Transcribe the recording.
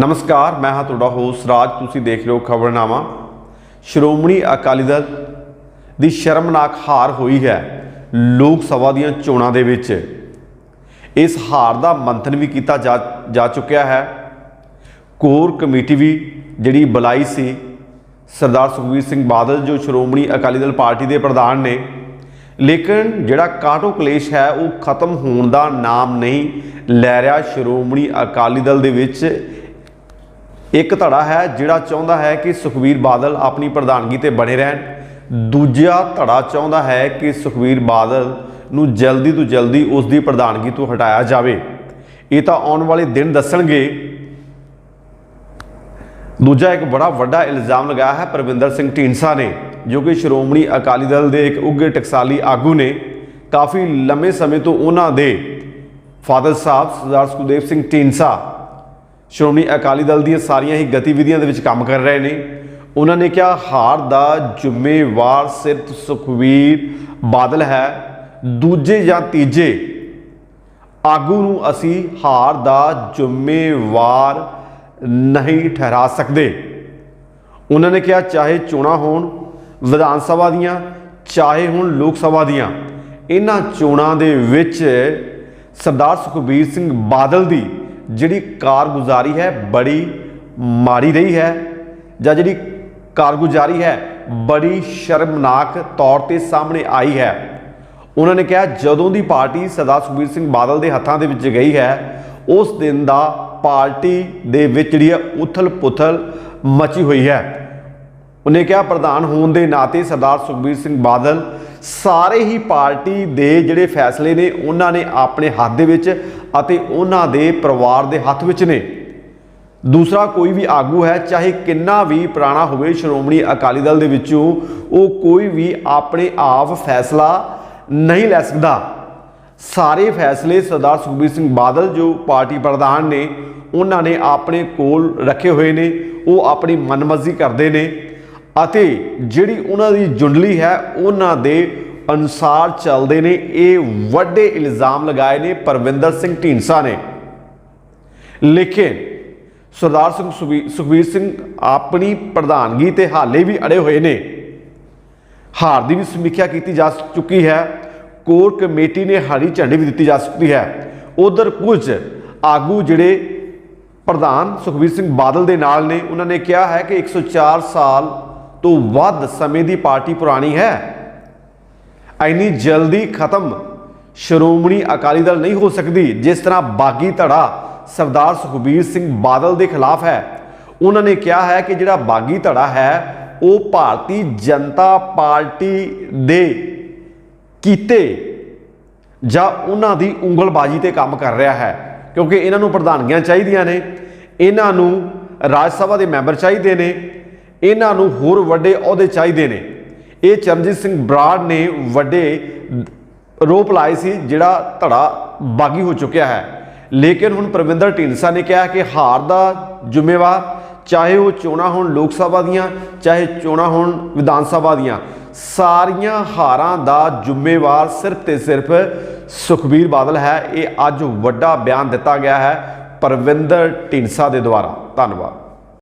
ਨਮਸਕਾਰ, ਮੈਂ ਹਾਂ ਤੁਹਾਡਾ ਹੋਸਟ ਰਾਜ। ਤੁਸੀਂ ਦੇਖ ਰਹੇ ਹੋ ਖਬਰਨਾਮਾ। ਸ਼੍ਰੋਮਣੀ ਅਕਾਲੀ ਦਲ ਦੀ ਸ਼ਰਮਨਾਕ ਹਾਰ ਹੋਈ ਹੈ ਲੋਕ ਸਭਾ ਦੀਆਂ ਚੋਣਾਂ ਦੇ ਵਿੱਚ। ਇਸ ਹਾਰ ਦਾ ਮੰਥਨ ਵੀ ਕੀਤਾ ਜਾ ਜਾ ਚੁੱਕਿਆ ਹੈ। ਕੋਰ ਕਮੇਟੀ ਵੀ ਜਿਹੜੀ ਬੁਲਾਈ ਸੀ, ਸਰਦਾਰ ਸੁਖਬੀਰ ਸਿੰਘ ਬਾਦਲ, ਜੋ ਸ਼੍ਰੋਮਣੀ ਅਕਾਲੀ ਦਲ ਪਾਰਟੀ ਦੇ ਪ੍ਰਧਾਨ ਨੇ। ਲੇਕਿਨ ਜਿਹੜਾ ਕਾਟੋ ਕਲੇਸ਼ ਹੈ, ਉਹ ਖਤਮ ਹੋਣ ਦਾ ਨਾਮ ਨਹੀਂ ਲੈ ਰਿਹਾ ਸ਼੍ਰੋਮਣੀ ਅਕਾਲੀ ਦਲ ਦੇ ਵਿੱਚ। ਇੱਕ ਧੜਾ ਹੈ ਜਿਹੜਾ ਚਾਹੁੰਦਾ ਹੈ ਕਿ ਸੁਖਬੀਰ ਬਾਦਲ ਆਪਣੀ ਪ੍ਰਧਾਨਗੀ ਤੇ ਬਣੇ ਰਹਿਣ। ਦੂਜਾ ਧੜਾ ਚਾਹੁੰਦਾ ਹੈ ਕਿ ਸੁਖਬੀਰ ਬਾਦਲ ਨੂੰ ਜਲਦੀ ਤੋਂ ਜਲਦੀ ਉਸ ਦੀ ਪ੍ਰਧਾਨਗੀ ਤੋਂ ਹਟਾਇਆ ਜਾਵੇ। ਇਹ ਤਾਂ ਆਉਣ ਵਾਲੇ ਦਿਨ ਦੱਸਣਗੇ। ਦੂਜਾ ਇੱਕ ਬੜਾ ਵੱਡਾ ਇਲਜ਼ਾਮ ਲਗਾਇਆ ਹੈ ਪ੍ਰਵਿੰਦਰ ਸਿੰਘ ਢੀਂਡਸਾ ਨੇ, ਜੋ ਕਿ ਸ਼੍ਰੋਮਣੀ ਅਕਾਲੀ ਦਲ ਦੇ ਇੱਕ ਉੱਘੇ ਟਕਸਾਲੀ ਆਗੂ ਨੇ। ਕਾਫੀ ਲੰਮੇ ਸਮੇਂ ਤੋਂ ਉਹਨਾਂ ਦੇ ਫਾਦਰ ਸਾਹਿਬ ਸਰਦਾਰ ਸੁਖਦੇਵ ਸਿੰਘ ਢੀਂਡਸਾ ਸ਼੍ਰੋਮਣੀ ਅਕਾਲੀ ਦਲ ਦੀਆਂ ਸਾਰੀਆਂ ਹੀ ਗਤੀਵਿਧੀਆਂ ਦੇ ਵਿੱਚ ਕੰਮ ਕਰ ਰਹੇ ਨੇ। ਉਹਨਾਂ ਨੇ ਕਿਹਾ, ਹਾਰ ਦਾ ਜ਼ਿੰਮੇਵਾਰ ਸਿਰਫ ਸੁਖਵੀਰ ਬਾਦਲ ਹੈ। ਦੂਜੇ ਜਾਂ ਤੀਜੇ ਆਗੂ ਨੂੰ ਅਸੀਂ ਹਾਰ ਦਾ ਜ਼ਿੰਮੇਵਾਰ ਨਹੀਂ ਠਹਿਰਾ ਸਕਦੇ। ਉਹਨਾਂ ਨੇ ਕਿਹਾ, ਚਾਹੇ ਚੋਣਾਂ ਹੋਣ ਵਿਧਾਨ ਸਭਾ ਦੀਆਂ, ਚਾਹੇ ਹੁਣ ਲੋਕ ਸਭਾ ਦੀਆਂ, ਇਹਨਾਂ ਚੋਣਾਂ ਦੇ ਵਿੱਚ ਸਰਦਾਰ ਸੁਖਬੀਰ ਸਿੰਘ ਬਾਦਲ ਦੀ ਜਿਹੜੀ ਕਾਰਗੁਜ਼ਾਰੀ ਹੈ ਬੜੀ ਮਾੜੀ ਰਹੀ ਹੈ ਜਾਂ ਜਿਹੜੀ ਕਾਰਗੁਜ਼ਾਰੀ ਹੈ ਬੜੀ ਸ਼ਰਮਨਾਕ ਤੌਰ ਤੇ ਸਾਹਮਣੇ ਆਈ ਹੈ। ਉਹਨਾਂ ਨੇ ਕਿਹਾ, ਜਦੋਂ ਦੀ ਪਾਰਟੀ ਸਰਦਾਰ ਸੁਖਬੀਰ ਸਿੰਘ ਬਾਦਲ ਦੇ ਹੱਥਾਂ ਦੇ ਵਿੱਚ ਗਈ ਹੈ, ਉਸ ਦਿਨ ਦਾ ਪਾਰਟੀ ਦੇ ਵਿੱਚ ਜਿਹੜੀ ਹੈ ਉਥਲ-ਪੁਥਲ ਮਚੀ ਹੋਈ ਹੈ। ਉਹਨੇ ਕਿਹਾ, ਪ੍ਰਧਾਨ ਹੋਣ ਦੇ ਨਾਤੇ ਸਰਦਾਰ ਸੁਖਬੀਰ ਸਿੰਘ ਬਾਦਲ ਸਾਰੇ ਹੀ ਪਾਰਟੀ ਦੇ ਜਿਹੜੇ ਫੈਸਲੇ ਨੇ, ਉਹਨਾਂ ਨੇ ਆਪਣੇ ਹੱਥ ਦੇ ਵਿੱਚ ਅਤੇ ਉਹਨਾਂ ਦੇ ਪਰਿਵਾਰ ਦੇ ਹੱਥ ਵਿੱਚ ਨੇ। ਦੂਸਰਾ ਕੋਈ ਵੀ ਆਗੂ ਹੈ, ਚਾਹੇ ਕਿੰਨਾ ਵੀ ਪੁਰਾਣਾ ਹੋਵੇ, ਸ਼੍ਰੋਮਣੀ ਅਕਾਲੀ ਦਲ ਦੇ ਵਿੱਚੋਂ ਉਹ ਕੋਈ ਵੀ ਆਪਣੇ ਆਪ ਫੈਸਲਾ ਨਹੀਂ ਲੈ ਸਕਦਾ। ਸਾਰੇ ਫੈਸਲੇ ਸਰਦਾਰ ਸੁਖਬੀਰ ਸਿੰਘ ਬਾਦਲ, ਜੋ ਪਾਰਟੀ ਪ੍ਰਧਾਨ ਨੇ, ਉਹਨਾਂ ਨੇ ਆਪਣੇ ਕੋਲ ਰੱਖੇ ਹੋਏ ਨੇ, ਉਹ ਆਪਣੀ ਮਨਮਰਜ਼ੀ ਕਰਦੇ ਨੇ। ਅਤੇ ਜਿਹੜੀ ਉਹਨਾਂ ਦੀ ਜੁੰਡਲੀ ਹੈ, ਉਹਨਾਂ ਦੇ ਅਨੁਸਾਰ ਚੱਲਦੇ ਨੇ। ਇਹ ਵੱਡੇ ਇਲਜ਼ਾਮ ਲਗਾਏ ਨੇ ਪਰਵਿੰਦਰ ਸਿੰਘ ਢੀਂਡਸਾ ਨੇ। ਲੇਕਿਨ ਸਰਦਾਰ ਸਿੰਘ ਸੁਖਬੀ- ਸੁਖਬੀਰ ਸਿੰਘ ਆਪਣੀ ਪ੍ਰਧਾਨਗੀ ਤੇ ਹਾਲੇ ਵੀ ਅੜੇ ਹੋਏ ਨੇ। ਹਾਰ ਦੀ ਵੀ ਸਮੀਖਿਆ ਕੀਤੀ ਜਾ ਚੁੱਕੀ ਹੈ। ਕੋਰ ਕਮੇਟੀ ਨੇ ਹਰੀ ਝੰਡੀ ਵੀ ਦਿੱਤੀ ਜਾ ਚੁੱਕੀ ਹੈ। ਉਧਰ ਕੁਝ ਆਗੂ ਜਿਹੜੇ ਪ੍ਰਧਾਨ ਸੁਖਬੀਰ ਸਿੰਘ ਬਾਦਲ ਦੇ ਨਾਲ ਨੇ, ਉਹਨਾਂ ਨੇ ਕਿਹਾ ਹੈ ਕਿ 104 ਸਾਲ ਤੋਂ ਵੱਧ ਸਮੇਂ ਦੀ ਪਾਰਟੀ ਪੁਰਾਣੀ ਹੈ। ਇੰਨੀ ਜਲਦੀ ਖਤਮ ਸ਼੍ਰੋਮਣੀ ਅਕਾਲੀ ਦਲ ਨਹੀਂ ਹੋ ਸਕਦੀ, ਜਿਸ ਤਰ੍ਹਾਂ ਬਾਗੀ ਧੜਾ ਸਰਦਾਰ ਸੁਖਬੀਰ ਸਿੰਘ ਬਾਦਲ ਦੇ ਖਿਲਾਫ ਹੈ। ਉਹਨਾਂ ਨੇ ਕਿਹਾ ਹੈ ਕਿ ਜਿਹੜਾ ਬਾਗੀ ਧੜਾ ਹੈ, ਉਹ ਭਾਰਤੀ ਜਨਤਾ ਪਾਰਟੀ ਦੇ ਕੀਤੇ ਜਾਂ ਉਹਨਾਂ ਦੀ ਉਂਗਲਬਾਜੀ ਤੇ ਕੰਮ ਕਰ ਰਿਹਾ ਹੈ, ਕਿਉਂਕਿ ਇਹਨਾਂ ਨੂੰ ਪ੍ਰਧਾਨਗੀਆਂ ਚਾਹੀਦੀਆਂ ਨੇ, ਇਹਨਾਂ ਨੂੰ ਰਾਜ ਸਭਾ ਦੇ ਮੈਂਬਰ ਚਾਹੀਦੇ ਨੇ ਇਹਨਾਂ ਨੂੰ ਹੋਰ ਵੱਡੇ ਅਹੁਦੇ ਚਾਹੀਦੇ ਨੇ। ਇਹ ਚਰਨਜੀਤ ਸਿੰਘ ਬਰਾੜ ਨੇ ਵੱਡੇ ਰੋਪ ਲਾਏ ਸੀ, ਜਿਹੜਾ ਧੜਾ ਬਾਗੀ ਹੋ ਚੁੱਕਿਆ ਹੈ। ਲੇਕਿਨ ਹੁਣ ਪ੍ਰਵਿੰਦਰ ਢੀਂਡਸਾ ਨੇ ਕਿਹਾ ਕਿ ਹਾਰ ਦਾ ਜ਼ਿੰਮੇਵਾਰ ਚਾਹੇ ਉਹ ਚੋਣਾਂ ਹੋਣ ਲੋਕ ਸਭਾ ਦੀਆਂ, ਚਾਹੇ ਚੋਣਾਂ ਹੋਣ ਵਿਧਾਨ ਸਭਾ ਦੀਆਂ, ਸਾਰੀਆਂ ਹਾਰਾਂ ਦਾ ਜ਼ਿੰਮੇਵਾਰ ਸਿਰਫ ਤੇ ਸਿਰਫ ਸੁਖਬੀਰ ਬਾਦਲ ਹੈ। ਇਹ ਅੱਜ ਵੱਡਾ ਬਿਆਨ ਦਿੱਤਾ ਗਿਆ ਹੈ ਪਰਵਿੰਦਰ ਢੀਂਡਸਾ ਦੇ ਦੁਆਰਾ। ਧੰਨਵਾਦ।